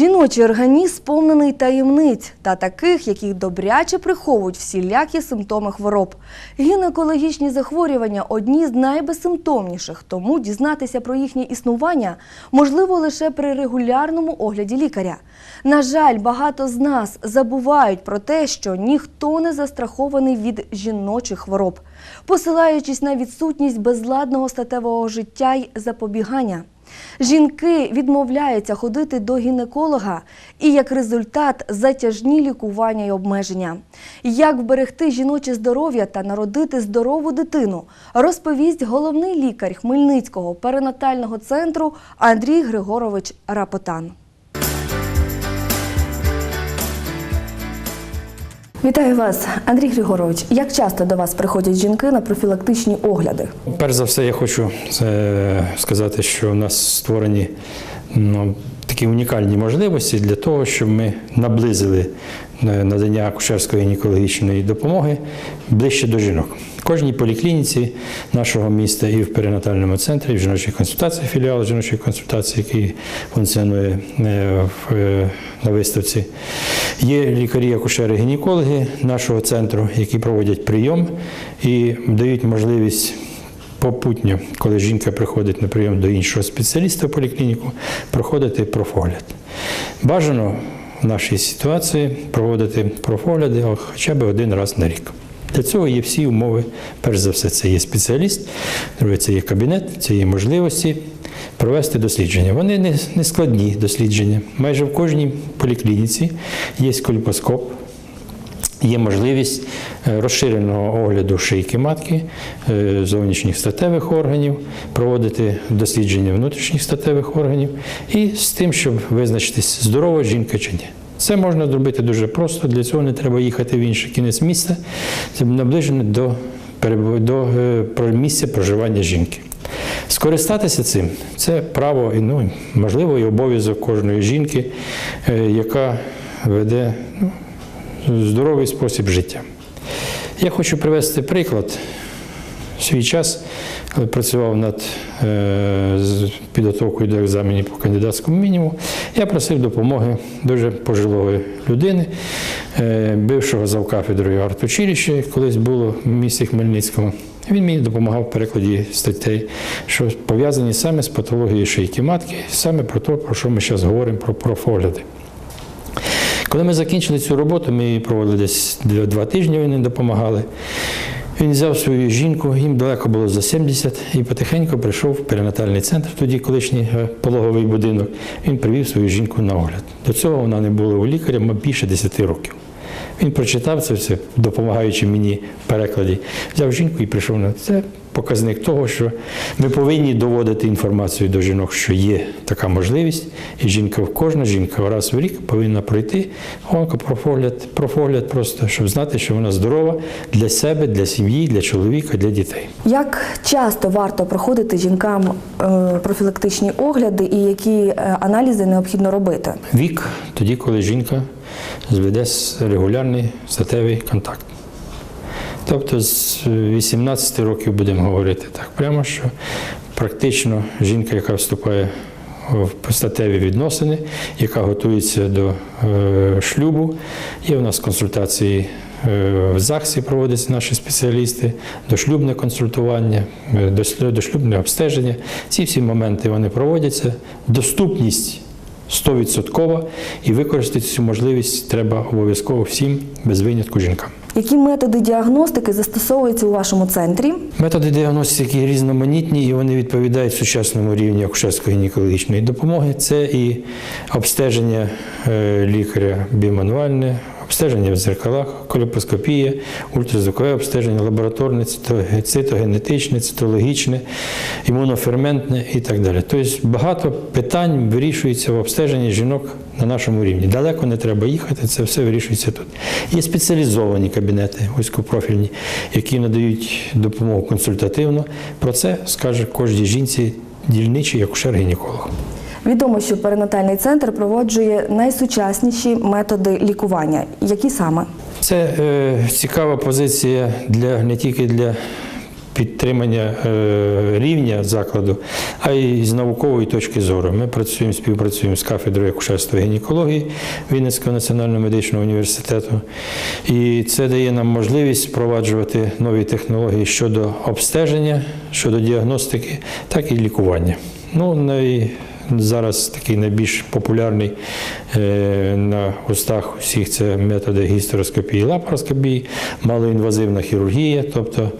Жіночий організм сповнений таємниць та таких, які добряче приховують всілякі симптоми хвороб. Гінекологічні захворювання одні з найбезсимптомніших, тому дізнатися про їхнє існування можливо лише при регулярному огляді лікаря. На жаль, багато з нас забувають про те, що ніхто не застрахований від жіночих хвороб, посилаючись на відсутність безладного статевого життя й запобігання. Жінки відмовляються ходити до гінеколога і як результат затяжні лікування й обмеження. Як вберегти жіноче здоров'я та народити здорову дитину, розповість головний лікар Хмельницького перинатального центру Андрій Григорович Рапотан. Вітаю вас, Андрій Григорович. Як часто до вас приходять жінки на профілактичні огляди? Перш за все, я хочу е, сказати, що у нас створені ну, такі унікальні можливості для того, щоб ми наблизили надання акушерської гінекологічної допомоги ближче до жінок. В кожній поліклініці нашого міста і в перинатальному центрі, в жіночій консультації, філіал жіночої консультації, який функціонує е, е, на виставці, є лікарі-акушери-гінекологи нашого центру, які проводять прийом і дають можливість попутньо, коли жінка приходить на прийом до іншого спеціаліста в поліклініку, проходити профогляд. Бажано в нашій ситуації проводити профогляди хоча б один раз на рік. Для цього є всі умови. Перш за все, це є спеціаліст, друге, це є кабінет, це є можливості провести дослідження. Вони не, складні дослідження. Майже в кожній поліклініці є кольпоскоп, Є можливість е, розширеного огляду шийки матки, е, зовнішніх статевих органів, проводити дослідження внутрішніх статевих органів і з тим, щоб визначитись, здорова жінка чи ні. Це можна зробити дуже просто, для цього не треба їхати в інший кінець міста, це наближено до, до е, місця проживання жінки. Скористатися цим це право і ну, можливо і обов'язок кожної жінки, яка веде ну, здоровий спосіб життя. Я хочу привести приклад. В свій час, коли працював над е, підготовкою до екзаменів по кандидатському мінімуму, я просив допомоги дуже пожилої людини, е, бившого завкафедрою артучилища, колись було в місті Хмельницькому. Він мені допомагав в перекладі статей, що пов'язані саме з патологією шийки матки, саме про те, про що ми зараз говоримо, про профогляди. Коли ми закінчили цю роботу, ми проводили десь два- тижні, вони допомагали. Він взяв свою жінку, їм далеко було за 70, і потихеньку прийшов в перинатальний центр, тоді колишній е, пологовий будинок. Він привів свою жінку на огляд. До цього вона не була у лікаря більше 10 років. Він прочитав це все, допомагаючи мені в перекладі, взяв жінку і прийшов на це. Показник того, що ми повинні доводити інформацію до жінок, що є така можливість, і жінка, кожна жінка раз в рік повинна пройти онкопрофогляд, профогляд просто, щоб знати, що вона здорова для себе, для сім'ї, для чоловіка, для дітей. Як часто варто проходити жінкам е, профілактичні огляди і які е, аналізи необхідно робити? Вік тоді, коли жінка зведе регулярний статевий контакт. Тобто з 18 років будемо говорити так прямо, що практично жінка, яка вступає в статеві відносини, яка готується до е, шлюбу, є у нас консультації е, в ЗАГСі проводяться наші спеціалісти, дошлюбне консультування, е, дошлюбне обстеження. Ці всі моменти вони проводяться. Доступність 100% і використати цю можливість треба обов'язково всім, без винятку жінкам. Які методи діагностики застосовуються у вашому центрі? Методи діагностики різноманітні і вони відповідають сучасному рівню акушерської гінекологічної допомоги. Це і обстеження е, лікаря бімануальне, обстеження в зеркалах, коліпоскопія, ультразвукове обстеження, лабораторне, цитогенетичне, цитологічне, імуноферментне і так далі. Тобто багато питань вирішується в обстеженні жінок на нашому рівні. Далеко не треба їхати, це все вирішується тут. Є спеціалізовані кабінети вузькопрофільні, які надають допомогу консультативно. Про це скаже кожній жінці дільничий акушер-гінеколог. Відомо, що перинатальний центр проводжує найсучасніші методи лікування. Які саме? Це е, цікава позиція для не тільки для підтримання е, рівня закладу, а й з наукової точки зору. Ми працюємо, співпрацюємо з кафедрою акушерства і гінекології Вінницького національного медичного університету. І це дає нам можливість впроваджувати нові технології щодо обстеження, щодо діагностики, так і лікування. Ну, най- Зараз такий найбільш популярний е, на устах усіх це методи гістероскопії лапароскопії, малоінвазивна хірургія, тобто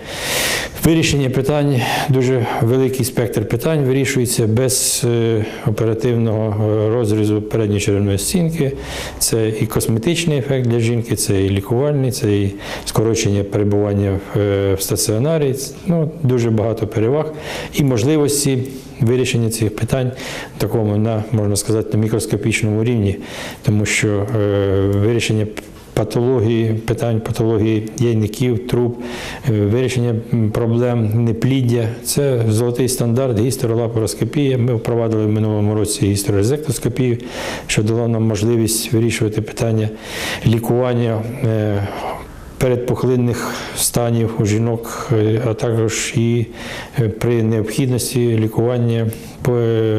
вирішення питань, дуже великий спектр питань вирішується без е, оперативного е, розрізу передньої черевної стінки. Це і косметичний ефект для жінки, це і лікувальний, це і скорочення перебування в, е, стаціонарі. Ну, дуже багато переваг і можливості вирішення цих питань такому на можна сказати на мікроскопічному рівні, тому що вирішення патології, питань патології яйників, труб, е, вирішення проблем непліддя це золотий стандарт гістеролапароскопія. Ми впровадили в минулому році гістерорезектоскопію, що дало нам можливість вирішувати питання лікування. е, передпухлинних станів у жінок, е, а також і при необхідності лікування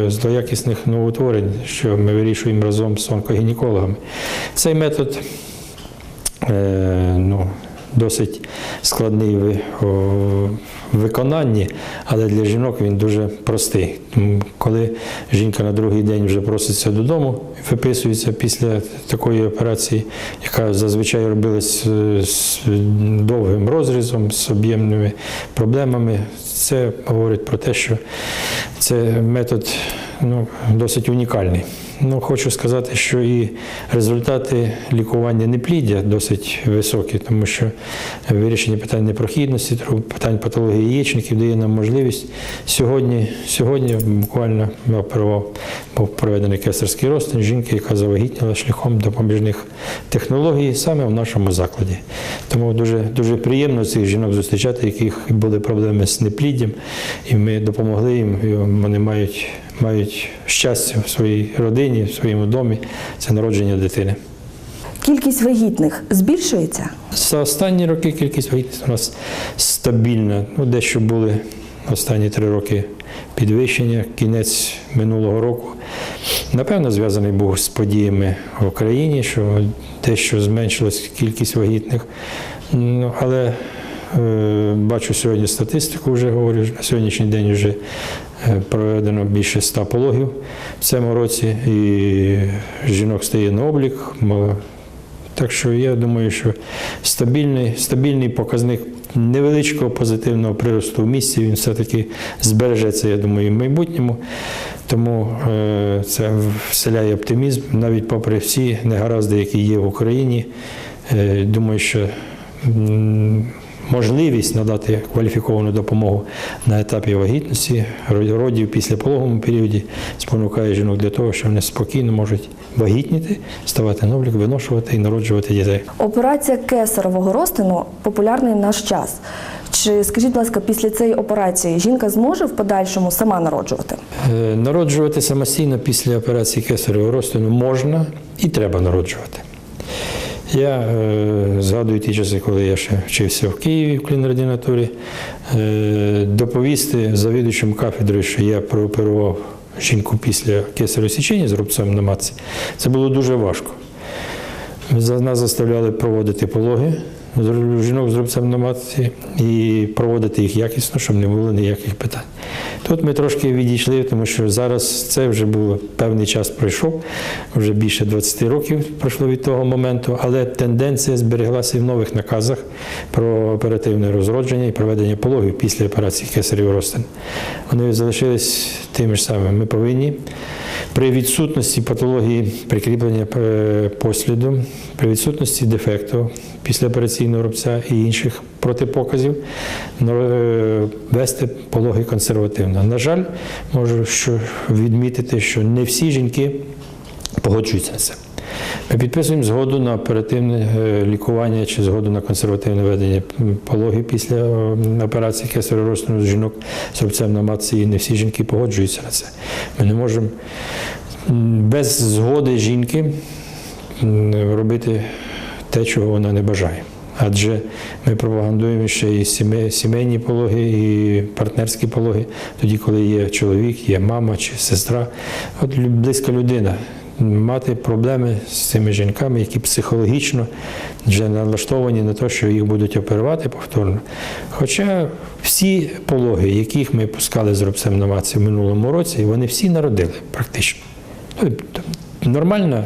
злоякісних новоутворень, що ми вирішуємо разом з онкогінекологами. Цей метод ну, досить складний в виконанні, але для жінок він дуже простий. Коли жінка на другий день вже проситься додому, виписується після такої операції, яка зазвичай робилась е, з довгим розрізом, з об'ємними проблемами, це говорить про те, що це метод ну, досить унікальний. Ну, хочу сказати, що і результати лікування непліддя досить високі, тому що вирішення питань непрохідності, питань патології яєчників дає нам можливість сьогодні, сьогодні буквально оперував, був проведений кесарський розтин жінки, яка завагітніла шляхом допоміжних технологій саме в нашому закладі. Тому дуже, дуже приємно цих жінок зустрічати, яких були проблеми з непліддям, і ми допомогли їм, і вони мають мають щастя в своїй родині, в своєму домі. Це народження дитини. Кількість вагітних збільшується? За останні роки кількість вагітність у нас стабільна. Ну, дещо були останні три роки підвищення, кінець минулого року. Напевно, зв'язаний був з подіями в Україні, що дещо зменшилась кількість вагітних. Ну, але бачу сьогодні статистику, вже говорю, на сьогоднішній день вже е, проведено більше ста пологів в цьому році, і жінок стає на облік. Так що я думаю, що стабільний, стабільний показник невеличкого позитивного приросту в місті, він все-таки збережеться, я думаю, в майбутньому. Тому е, це вселяє оптимізм, навіть попри всі негаразди, які є в Україні. Е, думаю, що можливість надати кваліфіковану допомогу на етапі вагітності, родів після пологовому періоді спонукає жінок для того, що вони спокійно можуть вагітніти, ставати на облік, виношувати і народжувати дітей. Операція кесарового розтину популярний в наш час. Чи скажіть, будь ласка, після цієї операції жінка зможе в подальшому сама народжувати? Е, Народжувати самостійно після операції кесаревого розтину можна і треба народжувати. Я е, згадую ті часи, коли я ще вчився в Києві в клінординатурі, е, доповісти завідувачам кафедри, що я прооперував жінку після кесаревого січення з рубцем на матці. Це було дуже важко. Нас заставляли проводити пологи жінок з рубцем на матці і проводити їх якісно, щоб не було ніяких питань. Тут ми трошки відійшли, тому що зараз це вже було певний час пройшов, вже більше 20 років пройшло від того моменту, але тенденція збереглася в нових наказах про оперативне розродження і проведення пологів після операції кесарів розтин. Вони залишились тими ж самими. Ми повинні при відсутності патології прикріплення е, посліду, при відсутності дефекту післяопераційного рубця і інших протипоказів ну, е, вести пологи консервативно. На жаль, можу що відмітити, що не всі жінки погоджуються на це. Ми підписуємо згоду на оперативне е, лікування чи згоду на консервативне ведення м, пологів після е, операції кесаревого з жінок з рубцем на матці, і не всі жінки погоджуються на це. Ми не можемо без згоди жінки робити те, чого вона не бажає. Адже ми пропагандуємо ще і сімейні пологи, і партнерські пологи, тоді, коли є чоловік, є мама чи сестра, от близька людина. Мати проблеми з цими жінками, які психологічно вже налаштовані на те, що їх будуть оперувати повторно. Хоча всі пологи, яких ми пускали з рубцем на в минулому році, вони всі народили практично. Ну, Нормальна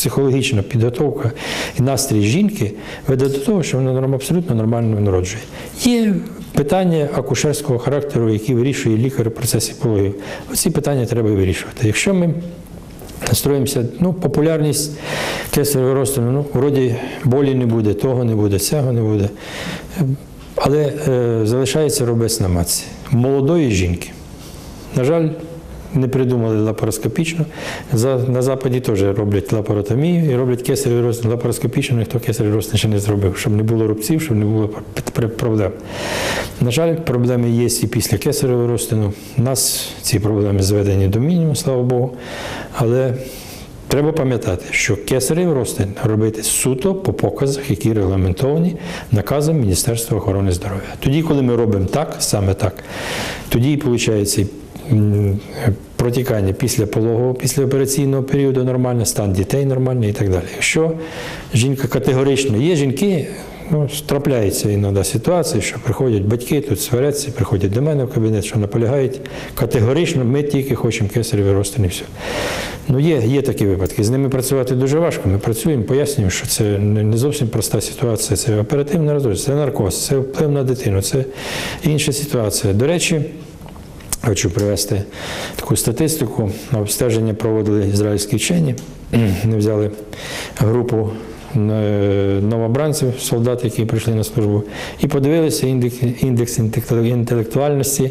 психологічна підготовка і настрій жінки веде до того, що вона абсолютно нормально народжує. Є питання акушерського характеру, які вирішує лікар у процесі пологів. Оці питання треба вирішувати. Якщо ми настроїмося, ну, популярність кесаревого розтину, ну, вроді болі не буде, того не буде, цього не буде. Але е, залишається робець на матці. Молодої жінки. На жаль, не придумали лапароскопічно. На Западі теж роблять лапаротомію і роблять кесаревий розтин лапароскопічно, ніхто кесаревий розтин ще не зробив, щоб не було рубців, щоб не було проблем. На жаль, проблеми є і після кесаревого розтину. У нас ці проблеми зведені до мінімуму, слава Богу. Але Треба пам'ятати, що кесарів розтин робити суто по показах, які регламентовані наказом Міністерства охорони здоров'я. Тоді, коли ми робимо так, саме так, тоді виходить протікання після пологового, після операційного періоду нормальне, стан дітей нормальний і так далі. Якщо жінка категорично є жінки, ну, трапляється іноді ситуація, що приходять батьки, тут сваряться, приходять до мене в кабінет, що наполягають категорично, ми тільки хочемо кесаревий розтин і все. Ну, є, є такі випадки. З ними працювати дуже важко. Ми працюємо, пояснюємо, що це не зовсім проста ситуація. Це оперативна розрив, це наркоз, це вплив на дитину, це інша ситуація. До речі, хочу привести таку статистику. Обстеження проводили ізраїльські вчені. Вони взяли групу е, новобранців, солдат, які прийшли на службу, і подивилися індекс, інтелектуальності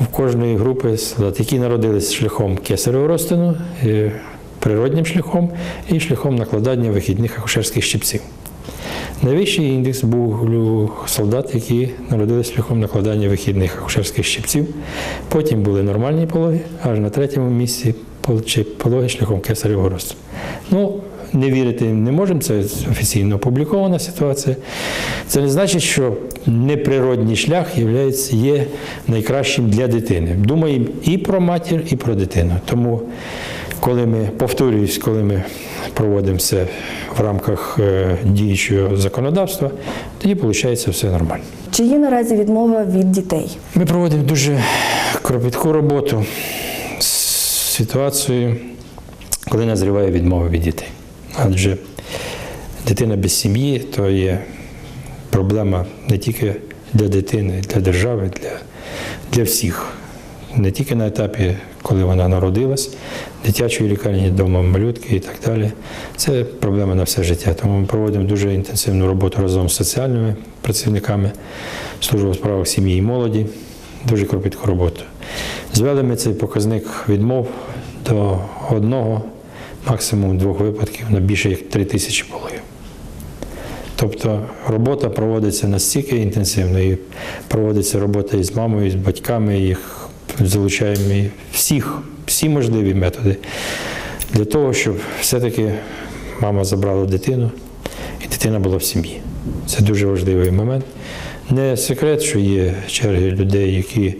в кожної групи солдат, які народились шляхом кесаревого розтину, е, природнім шляхом і шляхом накладання вихідних акушерських щипців. Найвищий індекс був у солдат, які народились шляхом накладання вихідних акушерських щипців. Потім були нормальні пологи, аж на третьому місці пологи шляхом кесаревого розтину. Ну, не вірити не можемо, це офіційно опублікована ситуація. Це не значить, що неприродній шлях є найкращим для дитини. Думаємо і про матір, і про дитину. Тому, коли ми повторююсь, коли ми проводимо це в рамках е, діючого законодавства, тоді виходить все нормально. Чи є наразі відмова від дітей? Ми проводимо дуже кропітку роботу з ситуацією, коли назріває відмова від дітей. Адже дитина без сім'ї то є проблема не тільки для дитини, для держави, для, для всіх. Не тільки на етапі, коли вона народилась, дитячої лікарні, дома малютки і так далі. Це проблема на все життя. Тому ми проводимо дуже інтенсивну роботу разом з соціальними працівниками, служба у справах сім'ї і молоді, дуже кропітку роботу. Звели ми цей показник відмов до одного, максимум двох випадків на більше як три тисячі пологів. Тобто робота проводиться настільки інтенсивно, і проводиться робота із мамою, з батьками, їх залучаємо всіх, всі можливі методи для того, щоб все-таки мама забрала дитину і дитина була в сім'ї. Це дуже важливий момент. Не секрет, що є черги людей, які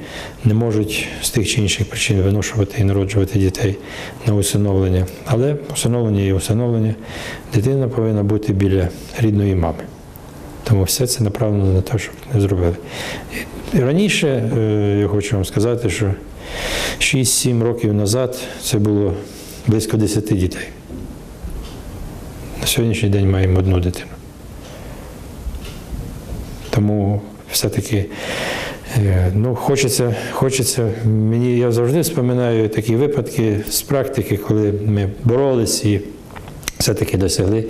не можуть з тих чи інших причин виношувати і народжувати дітей на усиновлення. Але усиновлення є усиновлення. Дитина повинна бути біля рідної мами. Тому все це направлено на те, щоб не зробили. Раніше е, я хочу вам сказати, що 6-7 років назад це було близько 10 дітей. На сьогоднішній день маємо одну дитину. Тому все-таки е, ну, хочеться, хочеться, мені я завжди вспоминаю такі випадки з практики, коли ми боролись і все-таки досягли.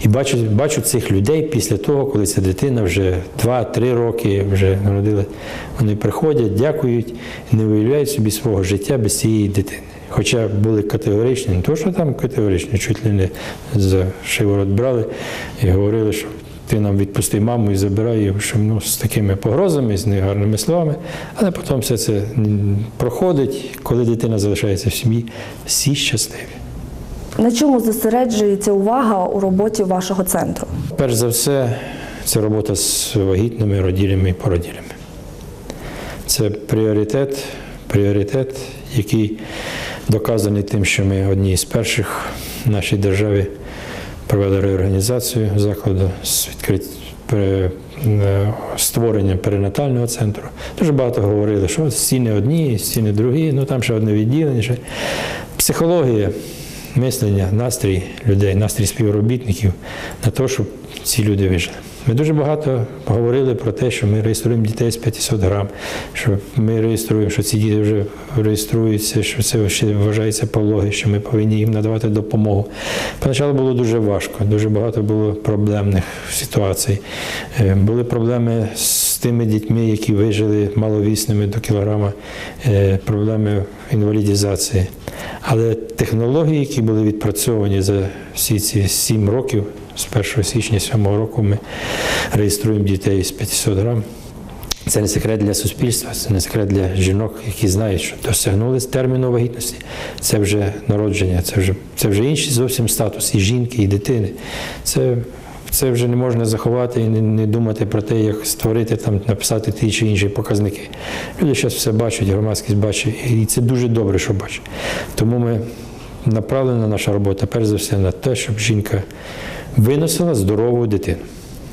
І бачу, бачу цих людей після того, коли ця дитина вже 2-3 роки вже народила. Вони приходять, дякують не уявляють собі свого життя без цієї дитини. Хоча були категоричні, не то, що там категоричні, чуть ли не за шиворот брали і говорили, що ти нам відпусти маму і забирай її, що ну, з такими погрозами, з негарними словами. Але потім все це проходить, коли дитина залишається в сім'ї, всі щасливі. На чому зосереджується увага у роботі вашого центру? Перш за все, це робота з вагітними, роділями і породілями. Це пріоритет, пріоритет, який доказаний тим, що ми одні з перших в нашій державі провели реорганізацію закладу з відкрит... пере- е, створенням перинатального центру. Дуже багато говорили, що стіни одні, стіни другі, ну там ще одне відділення. Ще. Психологія, мислення, настрій людей, настрій співробітників на те, щоб ці люди вижили. Ми дуже багато говорили про те, що ми реєструємо дітей з 500 грам, що ми реєструємо, що ці діти вже реєструються, що це ще вважається пологи, що ми повинні їм надавати допомогу. Поначалу було дуже важко, дуже багато було проблемних ситуацій. Е, Були проблеми з тими дітьми, які вижили маловісними до кілограма, е, проблеми інвалідізації. Але технології, які були відпрацьовані за всі ці сім років, з 1 січня 7 року ми реєструємо дітей з 500 грам. Це не секрет для суспільства, це не секрет для жінок, які знають, що досягнули терміну вагітності. Це вже народження, це вже, це вже інший зовсім статус і жінки, і дитини. Це, це вже не можна заховати і не, думати про те, як створити там, написати ті чи інші показники. Люди зараз все бачать, громадськість бачить, і це дуже добре, що бачить. Тому ми направлена наша робота, перш за все, на те, щоб жінка виносила здорову дитину.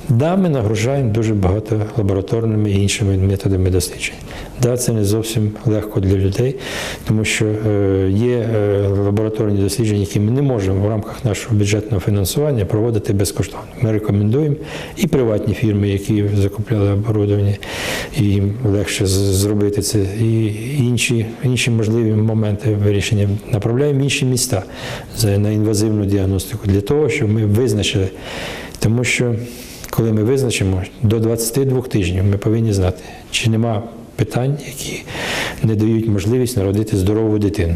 Да, ми нагружаємо дуже багато лабораторними і іншими методами досліджень. Да, це не зовсім легко для людей, тому що е, є е, лабораторні дослідження, які ми не можемо в рамках нашого бюджетного фінансування проводити безкоштовно. Ми рекомендуємо і приватні фірми, які закупляли оборудовання, і їм легше зробити це, і інші, інші можливі моменти вирішення. Направляємо в інші міста на інвазивну діагностику для того, щоб ми визначили, тому що коли ми визначимо до 22 тижнів, ми повинні знати, чи нема питань, які не дають можливість народити здорову дитину.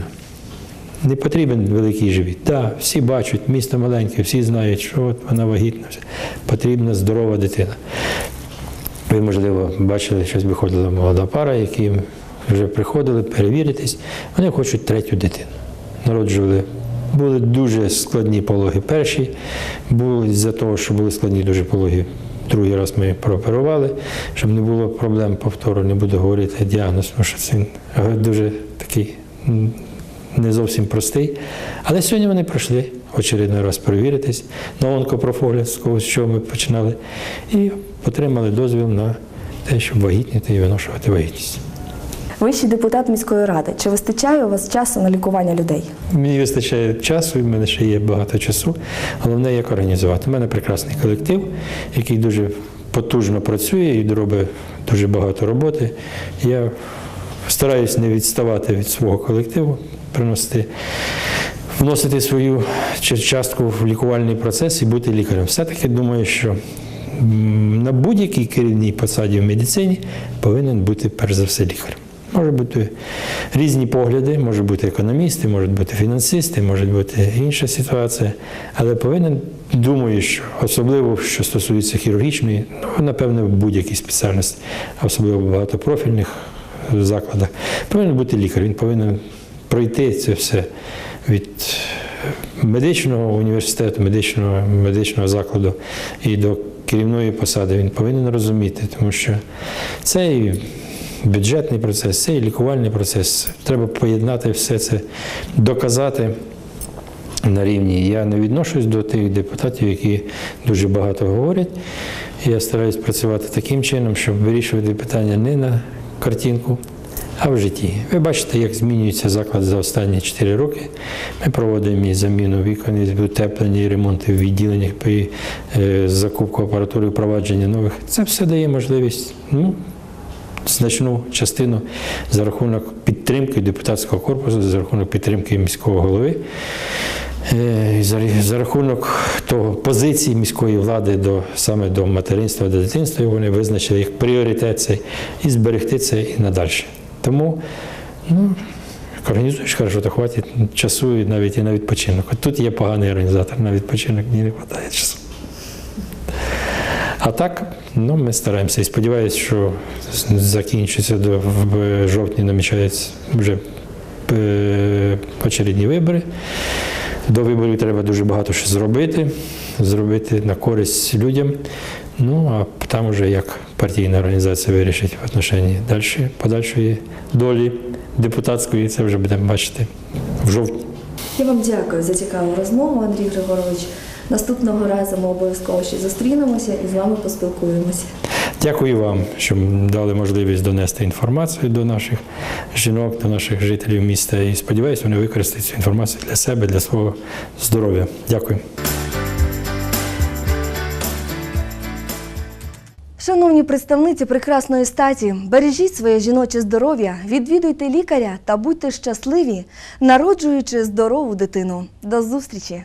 Не потрібен великий живіт. Так, всі бачать, місто маленьке, всі знають, що от вона вагітна. Потрібна здорова дитина. Ви, можливо, бачили, щось виходила молода пара, які вже приходили перевіритись. Вони хочуть третю дитину. Народжували. Були дуже складні пологи перші, були з-за того, що були складні дуже пологи. Другий раз ми прооперували, щоб не було проблем повтору, не буду говорити діагноз, тому що це дуже такий не зовсім простий. Але сьогодні вони пройшли очередний раз перевіритись на онкопрофогляд, з чого ми починали, і отримали дозвіл на те, щоб вагітніти і виношувати вагітність. Ви ще депутат міської ради. Чи вистачає у вас часу на лікування людей? Мені вистачає часу, і в мене ще є багато часу. Головне, як організувати. У мене прекрасний колектив, який дуже потужно працює і робить дуже багато роботи. Я стараюсь не відставати від свого колективу, приносити, вносити свою частку в лікувальний процес і бути лікарем. Все-таки думаю, що на будь-якій керівній посаді в медицині повинен бути перш за все лікарем. Може бути різні погляди, може бути економісти, можуть бути фінансисти, може бути інша ситуація. Але повинен, думаю, що особливо, що стосується хірургічної, ну, напевно, будь-якій спеціальності, особливо в багатопрофільних закладах, повинен бути лікар. Він повинен пройти це все від медичного університету, медичного, медичного закладу і до керівної посади. Він повинен розуміти, тому що це і бюджетний процес, це і лікувальний процес. Треба поєднати все це, доказати на рівні. Я не відношусь до тих депутатів, які дуже багато говорять. Я стараюсь працювати таким чином, щоб вирішувати питання не на картинку, а в житті. Ви бачите, як змінюється заклад за останні 4 роки. Ми проводимо і заміну вікон, і утеплення, і ремонти в відділеннях, і е, закупку апаратури, впровадження нових. Це все дає можливість ну, значну частину за рахунок підтримки депутатського корпусу, за рахунок підтримки міського голови. Е, За, рахунок того позиції міської влади до саме до материнства, до дитинства, вони визначили як пріоритет цей і зберегти це і надалі. Тому ну, організуєш хорошо, то хватить часу і навіть і на відпочинок. От тут є поганий організатор, на відпочинок мені не вистачає часу. А так, ну, ми стараємося і сподіваюся, що закінчиться до в жовтні намічаються вже е, очередні вибори. До виборів треба дуже багато що зробити, зробити на користь людям. Ну а там уже як партійна організація вирішить в отношенні далі, подальшої долі депутатської, це вже будемо бачити в жовтні. Я вам дякую за цікаву розмову, Андрій Григорович. Наступного разу ми обов'язково ще зустрінемося і з вами поспілкуємося. Дякую вам, що дали можливість донести інформацію до наших жінок, до наших жителів міста. І сподіваюся, вони використають цю інформацію для себе, для свого здоров'я. Дякую. Шановні представниці прекрасної статі, бережіть своє жіноче здоров'я, відвідуйте лікаря та будьте щасливі, народжуючи здорову дитину. До зустрічі!